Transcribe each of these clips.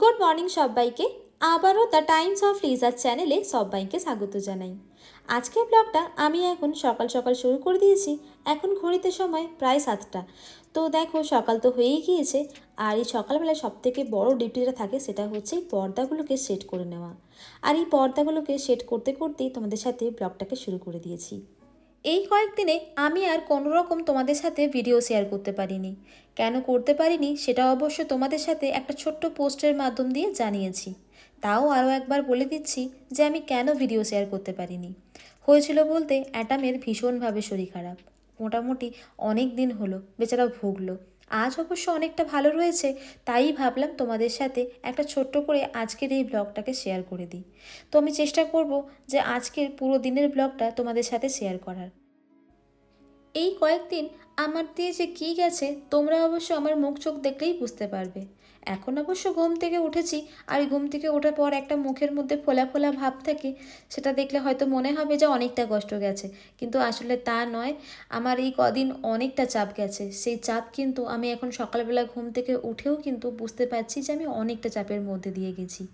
Good morning সবাইকে। আবারও the Times of লিজার চ্যানেলে সবাইকে স্বাগত জানাই। আজকের ব্লগটা আমি এখন সকাল সকাল শুরু করে দিয়েছি। এখন ঘড়িতে সময় প্রায় সাতটা। তো দেখো, সকাল তো হয়েই গিয়েছে। আর এই সকালবেলায় সবথেকে বড় ডিউটিটা থাকে সেটা হচ্ছে এই পর্দাগুলোকে সেট করে নেওয়া। আর এই পর্দাগুলোকে সেট করতে করতেই তোমাদের সাথে ব্লগটাকে শুরু করে দিয়েছি। এই কয়েকদিনে আমি আর কোনো রকম তোমাদের সাথে ভিডিও শেয়ার করতে পারিনি। কেন করতে পারিনি সেটা অবশ্য তোমাদের সাথে একটা ছোট্ট পোস্টের মাধ্যম দিয়ে জানিয়েছি। তাও আরও একবার বলে দিচ্ছি যে আমি কেন ভিডিও শেয়ার করতে পারিনি। হয়েছিল বলতে অ্যাটামের ভীষণভাবে শরীর খারাপ। মোটামুটি অনেক দিন হলো, বেচারা ভুগলো। আজ অবশ্য অনেকটা ভালো রয়েছে, তাই ভাবলাম তোমাদের সাথে একটা ছোট্ট করে আজকের এই ব্লগটাকে শেয়ার করে দিই। তো আমি চেষ্টা করব যে আজকের পুরো দিনের ব্লগটা তোমাদের সাথে শেয়ার করার। এই কয়েকদিন আমার দিয়ে যে কী গেছে, তোমরা অবশ্য আমার মুখ চোখ দেখলেই বুঝতে পারবে। এখন অবশ্য ঘুম থেকে উঠেছি আর ঘুম থেকে ওঠার পর একটা মুখের মধ্যে ফোলা ফোলা ভাব থাকে, সেটা দেখলে হয়তো মনে হবে যে অনেকটা কষ্ট গেছে। কিন্তু আসলে তা নয়, আমার এই কদিন অনেকটা চাপ গেছে। সেই চাপ কিন্তু আমি এখন সকালবেলা ঘুম থেকে উঠেও কিন্তু বুঝতে পারছি যে আমি অনেকটা চাপের মধ্যে দিয়ে গেছি।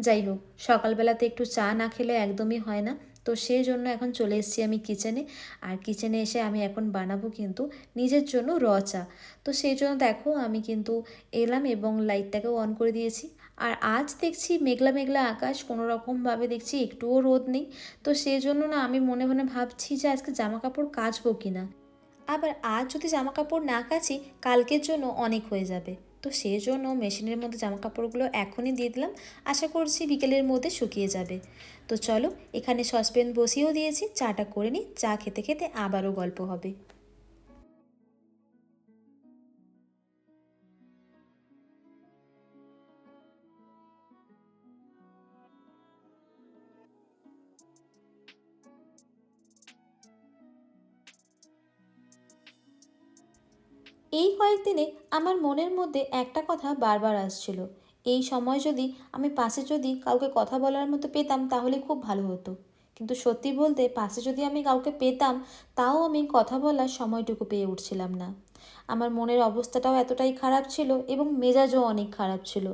যাই হোক, সকালবেলাতে একটু চা না খেলে একদমই হয় না। তো সেই জন্য এখন চলে এসেছি আমি কিচেনে আর কিচেনে এসে আমি এখন বানাবো কিন্তু নিজের জন্য র চা। তো সেই জন্য দেখো আমি কিন্তু এলাম এবং লাইটটাকেও অন করে দিয়েছি। আর আজ দেখছি মেঘলা মেঘলা আকাশ, কোনো রকমভাবে দেখছি একটুও রোদ নেই। তো সেই জন্য না আমি মনে মনে ভাবছি যে আজকে জামা কাপড় কাচবো কি না আবার আজ যদি জামা কাপড় না কাচি, কালকের জন্য অনেক হয়ে যাবে। তো সেই জন্য মেশিনের মধ্যে জামা কাপড়গুলো এখনই দিয়ে দিলাম। আশা করছি বিকেলের মধ্যে শুকিয়ে যাবে। তো চলো এখানে সসপ্যান বসিয়েও দিয়েছি, চাটা করে নিই, চা খেতে খেতে আবারও গল্প হবে। এই কয়েকদিনে আমার মনের মধ্যে একটা কথা বারবার আসছিল। এই সময় যদি আমি পাশে যদি কাউকে কথা বলার মতো পেতাম তাহলে খুব ভালো হতো। কিন্তু সত্যি বলতে পাশে যদি আমি কাউকে পেতাম, তাও আমি কথা বলার সময়টুকু পেয়ে উঠছিলাম না। আমার মনের অবস্থাটাও এতটাই খারাপ ছিল এবং মেজাজও অনেক খারাপ ছিল।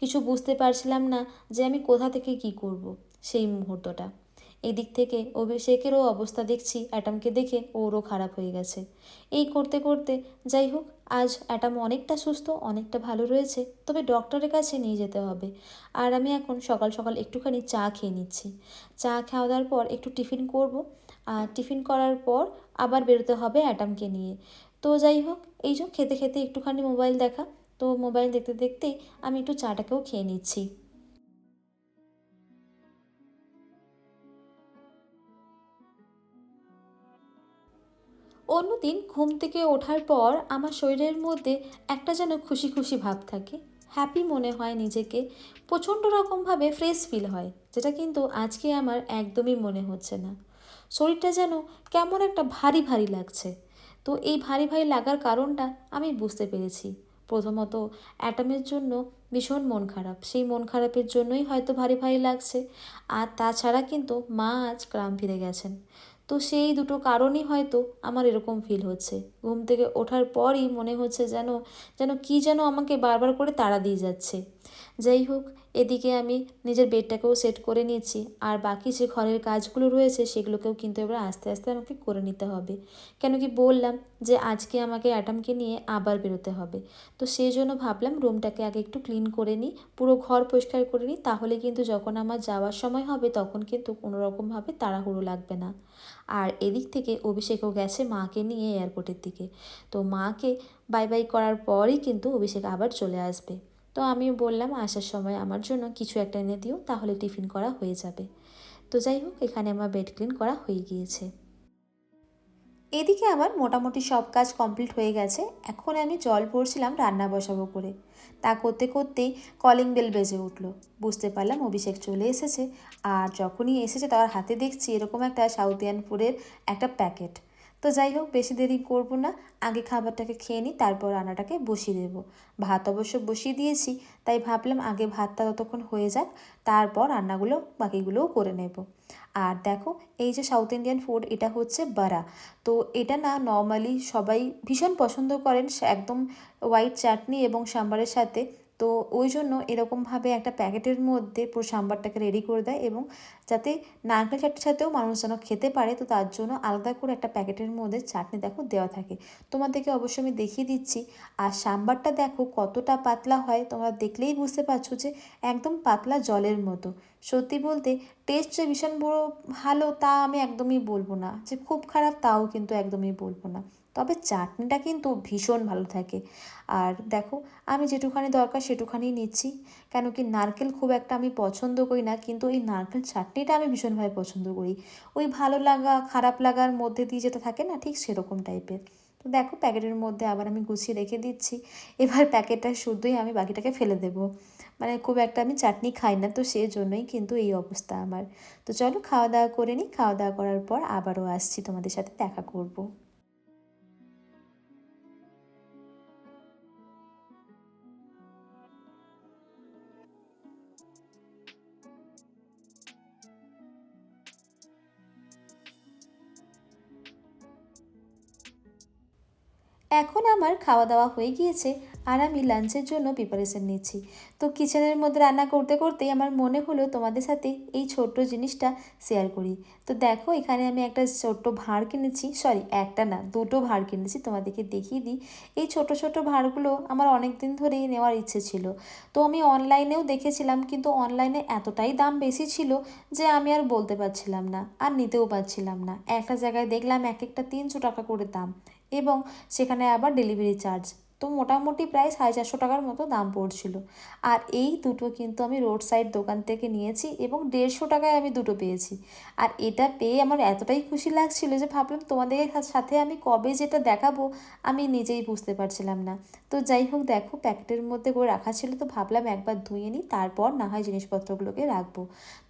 কিছু বুঝতে পারছিলাম না যে আমি কোথা থেকে কি করব সেই মুহূর্তটা। এদিক থেকে অভিষেকেরও অবস্থা দেখছি, অ্যাটামকে দেখে ওরও খারাপ হয়ে গেছে। এই করতে করতে, যাই হোক, আজ অ্যাটাম অনেকটা সুস্থ, অনেকটা ভালো রয়েছে, তবে ডক্টরের কাছে নিয়ে যেতে হবে। আর আমি এখন সকাল সকাল একটুখানি চা খেয়ে নিচ্ছি। চা খাওয়া দাওয়ার পর একটু টিফিন করব। আর টিফিন করার পর আবার বেরোতে হবে অ্যাটামকে নিয়ে। তো যাই হোক, এই যে খেতে খেতে একটুখানি মোবাইল দেখা। তো মোবাইল দেখতে দেখতেই আমি একটু চাটাকেও খেয়ে নিচ্ছি। অন্যদিন ঘুম থেকে ওঠার পর আমার শরীরের মধ্যে একটা যেন খুশি খুশি ভাব থাকে। হ্যাপি মনে হয় নিজেকে। প্রচণ্ড রকমভাবে ফ্রেশ ফিল হয়, যেটা কিন্তু আজকে আমার একদমই মনে হচ্ছে না। শরীরটা যেন কেমন একটা ভারী ভারী লাগছে। তো এই ভারী ভারী লাগার কারণটা আমি বুঝতে পেরেছি। প্রথমত, অ্যাটামের জন্য ভীষণ মন খারাপ। সেই মন খারাপের জন্যই হয়তো ভারী ভারী লাগছে। আর তাছাড়া কিন্তু মা আজ গ্রাম ফিরে গেছেন। তো সেই দুটো কারণই হয়তো আমার এরকম ফিল হচ্ছে। ঘুম থেকে ওঠার পরই মনে হচ্ছে যেন যেন কি যেন আমাকে বারবার করে তাড়া দিয়ে যাচ্ছে। যাই হোক, এদিকে আমি নিজের বেডটাকেও সেট করে নিয়েছি। আর বাকি যে ঘরের কাজগুলো রয়েছে, সেগুলোকেও কিন্তু এবার আস্তে আস্তে আমাকে করে নিতে হবে। কেন কি বললাম যে, আজকে আমাকে অ্যাটামকে নিয়ে আবার বেরোতে হবে। তো সেই জন্য ভাবলাম রুমটাকে আগে একটু ক্লিন করে নিই, পুরো ঘর পরিষ্কার করে নিই। তাহলে কিন্তু যখন আমার যাওয়ার সময় হবে, তখন কিন্তু কোনো রকমভাবে তাড়াহুড়ো লাগবে না। আর এদিক থেকে অভিষেকও গেছে মাকে নিয়ে এয়ারপোর্টের দিকে। তো মাকে বাই বাই করার পরই কিন্তু অভিষেক আবার চলে আসবে। তো আমি বললাম, আসার সময় আমার জন্য কিছু একটা এনে দিও, তাহলে টিফিন করা হয়ে যাবে। তো যাই হোক, এখানে আমার বেড ক্লিন করা হয়ে গিয়েছে। এদিকে আমার মোটামুটি সব কাজ কমপ্লিট হয়ে গেছে। এখন আমি জল পড়ছিলাম রান্না বসাবো করে। তা করতে করতেই কলিং বেল বেজে উঠল। বুঝতে পারলাম অভিষেক চলে এসেছে। আর যখনই এসেছে, তার হাতে দেখছি এরকম একটা সাউথিয়ান ফুডের একটা প্যাকেট। তো যাই হোক, বেশি দেরি করব না। আগে খাবারটাকে খেয়ে নিই, তারপর রান্নাটাকে বসিয়ে দেবো। ভাত অবশ্য বসিয়ে দিয়েছি, তাই ভাবলাম আগে ভাতটা ততক্ষণ হয়ে যাক, তারপর রান্নাগুলো, বাকিগুলোও করে নেব। আর দেখো, এই যে সাউথ ইন্ডিয়ান ফুড এটা হচ্ছে বারা। তো এটা না নর্মালি সবাই ভীষণ পছন্দ করেন একদম হোয়াইট চাটনি এবং সাম্বারের সাথে। তো ওই জন্য এরকমভাবে একটা প্যাকেটের মধ্যে পুরো সাম্বারটাকে রেডি করে দেয় এবং যাতে নারকেল চাটনির সাথেও মানুষ যেন খেতে পারে, তো তার জন্য আলাদা করে একটা প্যাকেটের মধ্যে চাটনি দেখো দেওয়া থাকে। তোমাদেরকে অবশ্যই আমি দেখিয়ে দিচ্ছি। আর সাম্বারটা দেখো কতটা পাতলা হয়, তোমরা দেখলেই বুঝতে পারছ যে একদম পাতলা জলের মতো। সত্যি বলতে টেস্ট যে ভীষণ বড় ভালো তা আমি একদমই বলব না, যে খুব খারাপ তাও কিন্তু একদমই বলব না। তবে চাটনিটা কিন্তু ভীষণ ভালো থাকে। আর দেখো, আমি যেটুখানি দরকার সেটুখানি নিচ্ছি। কেন কি নারকেল খুব একটা আমি পছন্দ করি না, কিন্তু এই নারকেল চাটনিটা আমি ভীষণভাবে পছন্দ করি। ওই ভালো লাগা, খারাপ লাগার মধ্যে দিয়ে যেটা থাকে না, ঠিক সেরকম টাইপের। তো দেখো, প্যাকেটের মধ্যে আবার আমি গুছিয়ে রেখে দিচ্ছি। এবার প্যাকেটটা শুদ্ধই আমি বাকিটাকে ফেলে দেবো। মানে খুব একটা আমি চাটনি খাই না, তো সেই জন্যই কিন্তু এই অবস্থা আমার। তো চলো, খাওয়া দাওয়া করে নিই। খাওয়া দাওয়া করার পর আবারও আসছি তোমাদের সাথে, দেখা করব। এখন আমার খাওয়া দাওয়া হয়ে গিয়েছে আর আমি লাঞ্চের জন্য প্রিপারেশন নিচ্ছি। তো কিচেনের মধ্যে রান্না করতে করতেই আমার মনে হলো তোমাদের সাথে এই ছোট্ট জিনিসটা শেয়ার করি। তো দেখো, এখানে আমি একটা ছোট্ট ভাঁড় কিনেছি। সরি একটা না, দুটো ভাঁড় কিনেছি, তোমাদেরকে দেখিয়ে দিই। এই ছোট ছোট ভাঁড়গুলো আমার অনেক দিন ধরেই নেওয়ার ইচ্ছে ছিল। তো আমি অনলাইনেও দেখেছিলাম, কিন্তু অনলাইনে এতটাই দাম বেশি ছিল যে আমি আর বলতে পারছিলাম না, আর নিতেও পারছিলাম না। একটা জায়গায় দেখলাম এক একটা তিনশো টাকা করে দাম। এবং সেখানে আবার ডেলিভারি চার্জ তো মোটামুটি প্রায় সাড়ে চারশো টাকার মতো দাম পড়ছিল। আর এই দুটো কিন্তু আমি রোড সাইড দোকান থেকে নিয়েছি এবং দেড়শো টাকায় আমি দুটো পেয়েছি। আর এটা পেয়ে আমার এতটাই খুশি লাগছিল যে ভাবলাম তোমাদের সাথে আমি কবে যেটা দেখাবো আমি নিজেই বুঝতে পারছিলাম না। তো যাই হোক, দেখো প্যাকেটের মধ্যে করে রাখা ছিল তো ভাবলাম একবার ধুয়ে নিই, তারপর না হয় জিনিসপত্রগুলোকে রাখব।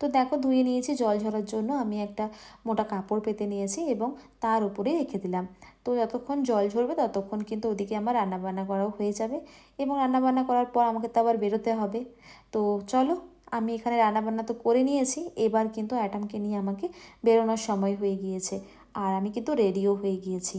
তো দেখো ধুয়ে নিয়েছি, জল ঝরার জন্য আমি একটা মোটা কাপড় পেতে নিয়েছি এবং তার উপরে রেখে দিলাম। তো যতক্ষণ জল ঝরবে ততক্ষণ কিন্তু ওদিকে আমার রান্নাবান্না করাও হয়ে যাবে এবং রান্নাবান্না করার পর আমাকে তো আবার বেরোতে হবে। তো চলো, আমি এখানে রান্নাবান্না তো করে নিয়েছি, এবার কিন্তু অ্যাটামকে নিয়ে আমাকে বেরোনোর সময় হয়ে গিয়েছে। আর আমি কিন্তু রেডিও হয়ে গিয়েছি।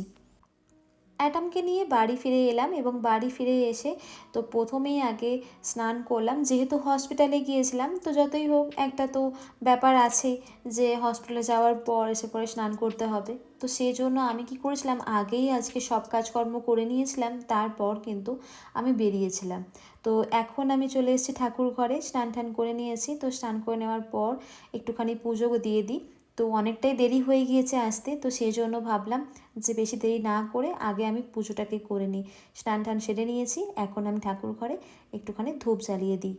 অ্যাটামকে নিয়ে বাড়ি ফিরে এলাম এবং বাড়ি ফিরে এসে তো প্রথমেই আগে স্নান করলাম। যেহেতু হসপিটালে গিয়েছিলাম, তো যতই হোক একটা তো ব্যাপার আছে যে হসপিটালে যাওয়ার পর এসে পরে স্নান করতে হবে। তো সেই জন্য আমি কি করেছিলাম, আগেই আজকে সব কাজকর্ম করে নিয়েছিলাম, তারপর কিন্তু আমি বেরিয়েছিলাম। তো এখন আমি চলে এসেছি ঠাকুর ঘরে স্নান টান করে নিয়েছি। তো স্নান করে নেওয়ার পর একটুখানি পুজো দিয়ে দিই। তো অনেকটাই দেরি হয়ে গিয়েছে আসতে, তো সেই জন্য ভাবলাম যে বেশি দেরি না করে আগে আমি পুজোটাকে করে নিই। স্নান টান সেরে নিয়েছি, এখন আমি ঠাকুর ঘরে একটুখানি ধূপ জ্বালিয়ে দিই।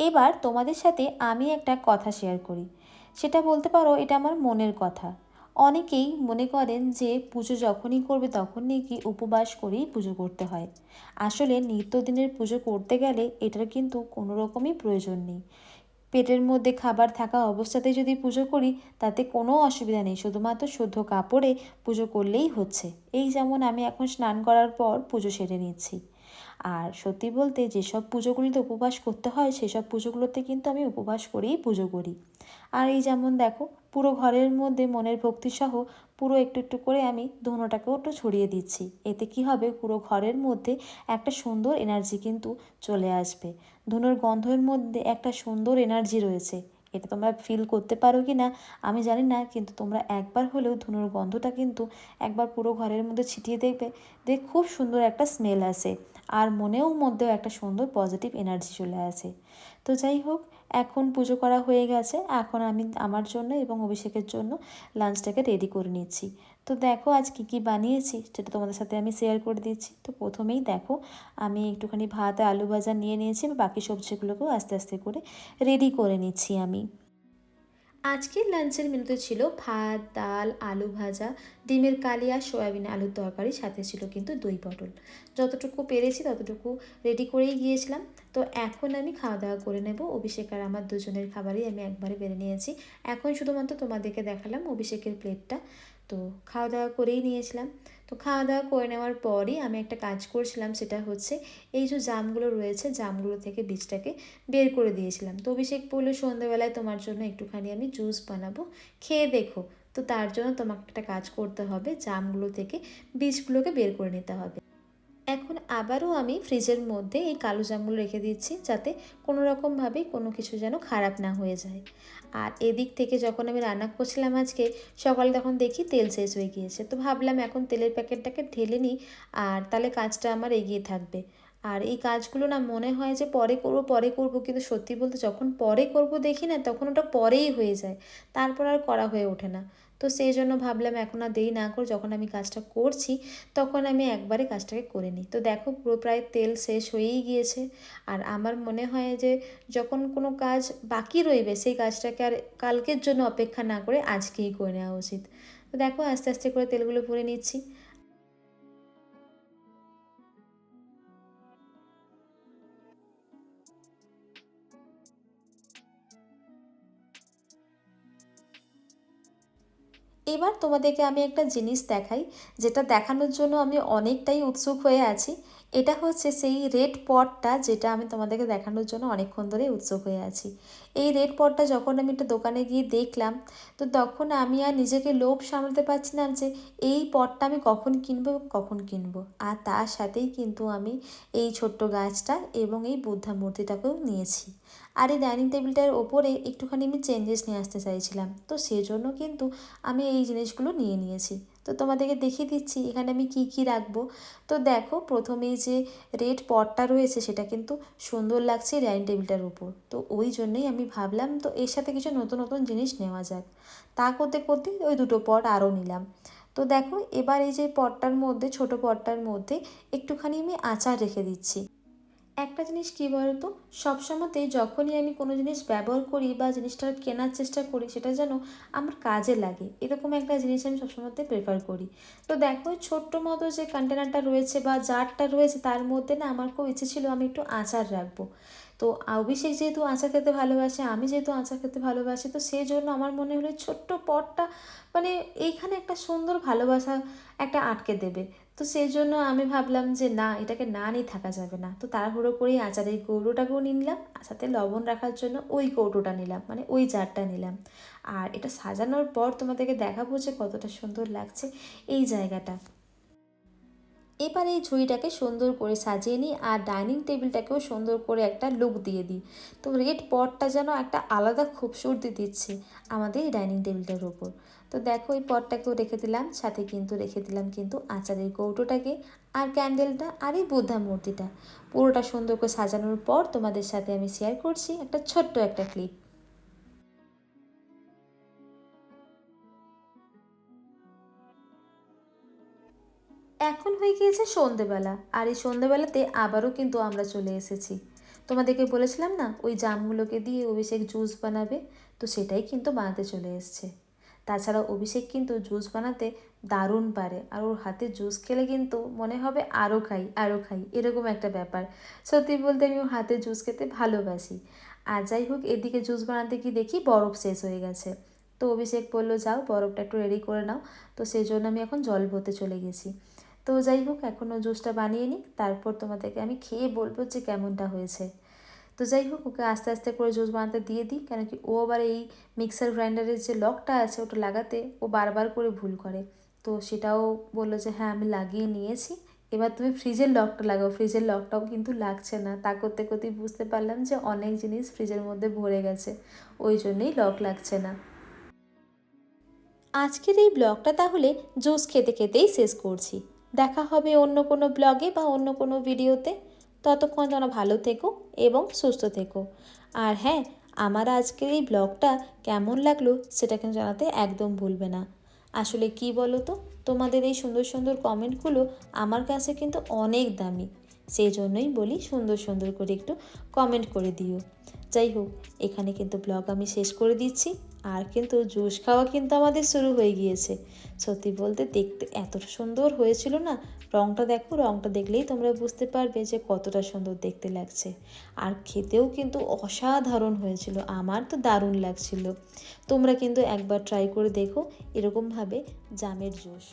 এবার তোমাদের সাথে আমি একটা কথা শেয়ার করি। সেটা বলতে পারো এটা আমার মনের কথা। অনেকেই মনে করেন যে পুজো যখনই করবে তখন নাকি উপবাস করেই পুজো করতে হয়। আসলে নিত্যদিনের পুজো করতে গেলে এটার কিন্তু কোনো রকমই প্রয়োজন নেই। পেটের মধ্যে খাবার থাকা অবস্থাতে যদি পুজো করি, তাতে কোনো অসুবিধা নেই। শুধুমাত্র শুদ্ধ কাপড়ে পুজো করলেই হচ্ছে। এই যেমন আমি এখন স্নান করার পর পুজো সেরে নিচ্ছি। আর সত্যি বলতে যেসব পুজোগুলিতে উপবাস করতে হয়, সেসব পুজোগুলোতে কিন্তু আমি উপবাস করেই পুজো করি। আর এই যেমন দেখো, পুরো ঘরের মধ্যে মনের ভক্তিসহ পুরো একটু একটু করে আমি ধুনোটাকেও একটু ছড়িয়ে দিচ্ছি। এতে কি হবে? পুরো ঘরের মধ্যে একটা সুন্দর এনার্জি কিন্তু চলে আসবে। ধুনোর গন্ধের মধ্যে একটা সুন্দর এনার্জি রয়েছে। এটা তোমরা ফিল করতে পারো কি না আমি জানি না, কিন্তু তোমরা একবার হলেও ধুনোর গন্ধটা কিন্তু একবার পুরো ঘরের মধ্যে ছিটিয়ে দেখবে দেখ খুব সুন্দর একটা স্মেল আসে আর মনেও মধ্যেও একটা সুন্দর পজিটিভ এনার্জি চলে আসে। তো যাই হোক, এখন পুজো করা হয়ে গেছে, এখন আমি আমার জন্য এবং অভিষেকের জন্য লাঞ্চটাকে রেডি করে নিচ্ছি। তো দেখো আজ কী কী বানিয়েছি, সেটা তোমাদের সাথে আমি শেয়ার করে দিচ্ছি। তো প্রথমেই দেখো, আমি একটুখানি ভাত, আলু ভাজা নিয়ে নিয়েছি বাকি সবজিগুলোকেও আস্তে আস্তে করে রেডি করে নিচ্ছি আমি। আজকের লাঞ্চের মেনুতে ছিল ভাত, ডাল, আলু ভাজা, ডিমের কালিয়া সয়াবিন আলুর তরকারি, সাথে ছিল কিন্তু দই পটল। যতটুকু পেরেছি ততটুকু রেডি করেই গিয়েছিলাম। তো এখন আমি খাওয়া দাওয়া করে নেব। অভিষেক আর আমার দুজনের খাবারই আমি একবারে বেড়ে নিয়েছি। এখন শুধুমাত্র তোমাদেরকে দেখালাম অভিষেকের প্লেটটা তো খাওয়া দাওয়া করেই নিয়েছিলাম। তো খাওয়া দাওয়া করে নেওয়ার পরই আমি একটা কাজ করছিলাম, সেটা হচ্ছে এই যে জামগুলো রয়েছে, জামগুলো থেকে বীজটাকে বের করে দিয়েছিলাম। তো অভিষেক বলল, সন্ধ্যেবেলায় তোমার জন্য একটুখানি আমি জুস বানাবো, খেয়ে দেখো। তো তার জন্য তোমাকে একটা কাজ করতে হবে, জামগুলো থেকে বীজগুলোকে বের করে নিতে হবে। এখন আবারও আমি ফ্রিজের মধ্যে এই কালো জামগুলো রেখে দিচ্ছি যাতে কোনো রকমভাবে কোনো কিছু যেন খারাপ না হয়ে যায়। আর এদিক থেকে যখন আমি রান্না করছিলাম আজকে, সকালে তখন দেখি তেল শেষ হয়ে গিয়েছে। তো ভাবলাম এখন তেলের প্যাকেটটাকে ঢেলে নিই আর তাহলে কাজটা আমার এগিয়ে থাকবে। আর এই কাজগুলো না মনে হয় যে পরে করব পরে করব কিন্তু সত্যি বলতে যখন পরে করব দেখি না, তখন ওটা পরেই হয়ে যায়। তারপর আর করা হয়ে ওঠে না। তো সেই জন্য ভাবলাম এখন আর দেরি না করে যখন আমি কাজটা করছি তখন আমি একবারে কাজটাকে করে নিই। তো দেখো পুরো প্রায় তেল শেষ হয়েই গিয়েছে। আর আমার মনে হয় যে যখন কোনো কাজ বাকি রইবে সেই কাজটাকে আর কালকের জন্য অপেক্ষা না করে আজকেই করে নেওয়া উচিত। তো দেখো আস্তে আস্তে করে তেলগুলো ভরে নিচ্ছি। এবার তোমাদেরকে আমি একটা জিনিস দেখাই যেটা দেখানোর জন্য আমি অনেকটাই উৎসুক হয়ে আছি। এটা হচ্ছে সেই রেড পটটা যেটা আমি তোমাদেরকে দেখানোর জন্য অনেকক্ষণ ধরেই উৎসুক হয়ে আছি। এই রেড পটটা যখন আমি একটা দোকানে গিয়ে দেখলাম, তো তখন আমি আর নিজেকে লোভ সামলাতে পারছিলাম যে এই পটটা আমি কখন কিনবো কখন কিনবো। আর তার সাথেই কিন্তু আমি এই ছোট্ট গাছটা এবং এই বুদ্ধা মূর্তিটাকেও নিয়েছি। আর এই ডাইনিং টেবিলটার ওপরে একটুখানি আমি চেঞ্জেস নিয়ে আসতে চাইছিলাম। তো সেজন্য কিন্তু আমি এই জিনিসগুলো নিয়ে নিয়েছি। তো তোমাদেরকে দেখিয়ে দিচ্ছি এখানে আমি কি কি রাখব। তো দেখো প্রথমেই যে রেড পটটা রয়েছে সেটা কিন্তু সুন্দর লাগছে ডাইনিং টেবিলটার উপর। তো ওই জন্যই আমি ভাবলাম তো এর সাথে কিছু নতুন নতুন জিনিস নেওয়া যাক। তা করতে করতে ওই দুটো পট আরও নিলাম। তো দেখো এবার এই যে পটটার মধ্যে, ছোট পটটার মধ্যে একটুখানি আমি আচার রেখে দিচ্ছি। একটা জিনিস কী বলতো? সবসময়তেই যখনই আমি কোনো জিনিস ব্যবহার করি বা জিনিসটা কেনার চেষ্টা করি, সেটা যেন আমার কাজে লাগে। এরকম একটা জিনিস আমি সবসময়তে প্রেফার করি। তো দেখো, ছোট্ট মতো যে কন্টেনারটা রয়েছে বা জারটা রয়েছে, তার মধ্যে না আমার খুব ইচ্ছে ছিল আমি একটু আচার রাখব। তো অভিষেক যেহেতু আচার খেতে ভালোবাসে, আমি যেহেতু আচার খেতে ভালোবাসি, তো সেই জন্য আমার মনে হলো ছোট্ট পটটা মানে এইখানে একটা সুন্দর ভালোবাসা একটা আটকে দেবে। তো সেই জন্য আমি ভাবলাম যে না, এটাকে না নিয়ে থাকা যাবে না। তো তাড়াহুড়ো করেই আচারের কৌটোটাকেও নিলাম সাথে লবণ রাখার জন্য ওই কৌটোটা নিলাম মানে ওই জারটা নিলাম। আর এটা সাজানোর পর তোমাদেরকে দেখাবো যে কতটা সুন্দর লাগছে এই জায়গাটা। এবার এই ঝুড়িটাকে সুন্দর করে সাজিয়ে নিই আর ডাইনিং টেবিলটাকেও সুন্দর করে একটা লুক দিয়ে দিই। তো রেড পটটা যেন একটা আলাদা খুবসুরতি দিচ্ছে আমাদের এই ডাইনিং টেবিলটার ওপর। তো দেখো এই পটটাকেও রেখে দিলাম, সাথে কিন্তু রেখে দিলাম কিন্তু আচারের কৌটোটাকে আর ক্যান্ডেলটা আর এই বুদ্ধা মূর্তিটা। পুরোটা সুন্দর করে সাজানোর পর তোমাদের সাথে আমি শেয়ার করছি একটা ছোট্ট একটা ক্লিপ এখন হয়ে গিয়েছে সন্ধেবেলা। আর এই সন্ধেবেলাতে আবারও কিন্তু আমরা চলে এসেছি। তোমাদেরকে বলেছিলাম না, ওই জামগুলোকে দিয়ে অভিষেক জুস বানাবে? তো সেটাই কিন্তু বানাতে চলে এসছে। তাছাড়া অভিষেক কিন্তু জুস বানাতে দারুণ পারে। আর ওর হাতে জুস খেলে কিন্তু মনে হবে আরও খাই আরও খাই, এরকম একটা ব্যাপার। সত্যি বলতে আমি ওর হাতে জুস খেতে ভালোবাসি। আর যাই হোক, এদিকে জুস বানাতে কি দেখি বরফ শেষ হয়ে গেছে। তো অভিষেক বলল, যাও, বরফটা একটু রেডি করে নাও। তো সেই জন্য আমি এখন জল ভরতে চলে গেছি। তো যাই হোক এখনও জুসটা বানিয়ে নিই। তারপর তোমাদেরকে আমি খেয়ে বলব যে কেমনটা হয়েছে। তো যাই হোক, ওকে আস্তে আস্তে করে জুস বানাতে দিয়ে দিই, কেন কি ও আবার এই মিক্সার গ্রাইন্ডারের যে লকটা আছে ওটা লাগাতে ও বারবার করে ভুল করে। তো সেটাও বলল যে হ্যাঁ আমি লাগিয়ে নিয়েছি। এবার তুমি ফ্রিজের লকটা লাগাও। ফ্রিজের লকটাও কিন্তু লাগছে না। তা করতে করতেই বুঝতে পারলাম যে অনেক জিনিস ফ্রিজের মধ্যে ভরে গেছে। ওই জন্যই লক লাগছে না। আজকের এই ব্লগটা তাহলে জুস খেতে খেতেই শেষ করছি। দেখা হবে অন্য কোনো ব্লগে বা অন্য কোনো ভিডিওতে। ততক্ষণ যেন ভালো থেকো এবং সুস্থ থেকো। আর হ্যাঁ আমার আজকের এই ব্লগটা কেমন লাগল সেটা কিন্তু জানাতে একদম ভুলবে না। আসলে কি বলো তো তোমাদের এই সুন্দর সুন্দর কমেন্টগুলো আমার কাছে কিন্তু অনেক দামি। সেই জন্যই বলি সুন্দর সুন্দর করে একটু কমেন্ট করে দিও। যাই হোক, এখানে কিন্তু ব্লগ আমি শেষ করে দিচ্ছি। আর কিন্তু জুস খাওয়া কিন্তু আমাদের শুরু হয়ে গিয়েছে। সত্যি বলতে দেখতে এত সুন্দর হয়েছিল না? রঙটা দেখো রঙটা দেখলেই তোমরা বুঝতে পারবে যে কতটা সুন্দর দেখতে লাগছে। আর খেতেও কিন্তু অসাধারণ হয়েছিল, আমার তো দারুণ লাগছিল। তোমরা কিন্তু একবার ট্রাই করে দেখো, এরকমভাবে জামের জুস।